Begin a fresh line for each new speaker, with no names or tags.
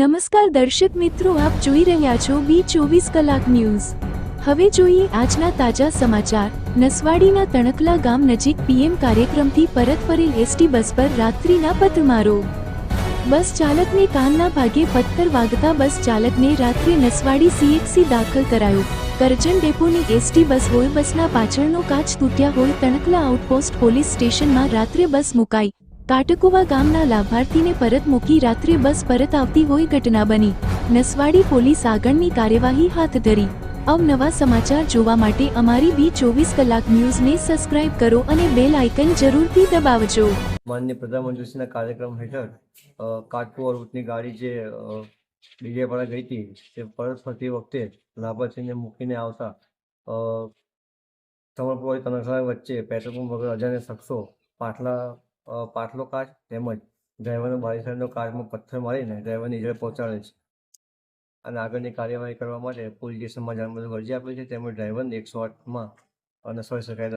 નમસ્કાર દર્શક મિત્રો, આપ જોઈ રહ્યા છો બી ચોવીસ કલાક ન્યૂઝ. હવે જોઈએ આજના તાજા સમાચાર. નસવાડીના તણકલા ગામ નજીક પીએમ કાર્યક્રમથી પરત ફરેલ એસટી બસ પર રાત્રિના પથમારો. બસ ચાલકને કાનના ભાગે પથ્થર વાગતા બસ ચાલકને રાત્રે નસવાડી સીએચસી દાખલ કરાયો. કરજણ ડેપોની એસટી બસ હોય, બસના પાછળનો કાચ તૂટ્યા હોય તણકલા આઉટપોસ્ટ પોલીસ સ્ટેશનમાં રાત્રે બસ મુકાઈ. કાટકુવા ગામના લાભાર્થીને પરત મૂકી રાત્રે બસ પરત આવતી હોય ઘટના બની. નસવાડી પોલીસ આગળની કાર્યવાહી હાથ ધરી. અવનવા સમાચાર જોવા માટે અમારી બી ચોવીસ કલાક ન્યૂઝને સબસ્ક્રાઇબ કરો અને બેલ આઇકન જરૂરથી દબાવજો.
માનનીય પ્રધાનમંત્રીશ્રીના કાર્યક્રમ હેઠળ કાટકુવા રૂટની ગાડી જે ડીજેપાડા ગઈ હતી, તે પરત ફરતી વખતે લાભાર્થીને મૂકીને આવતા સમરપુર વચ્ચે પેટ્રોલ પંપ વગર અજાણ્યા શખ્સો પાટલા પાટલો કાચ તેમજ ડ્રાઈવરનો બારી સાઈડનો કાચમાં પથ્થર મારીને ડ્રાઈવરને ઇજરે પહોંચાડે છે. અને આગળની કાર્યવાહી કરવા માટે પોલીસ સ્ટેશનમાં જાણ અરજી આપી છે. તેમજ ડ્રાઈવરને એકસો આઠમાં નસવાડી શકાય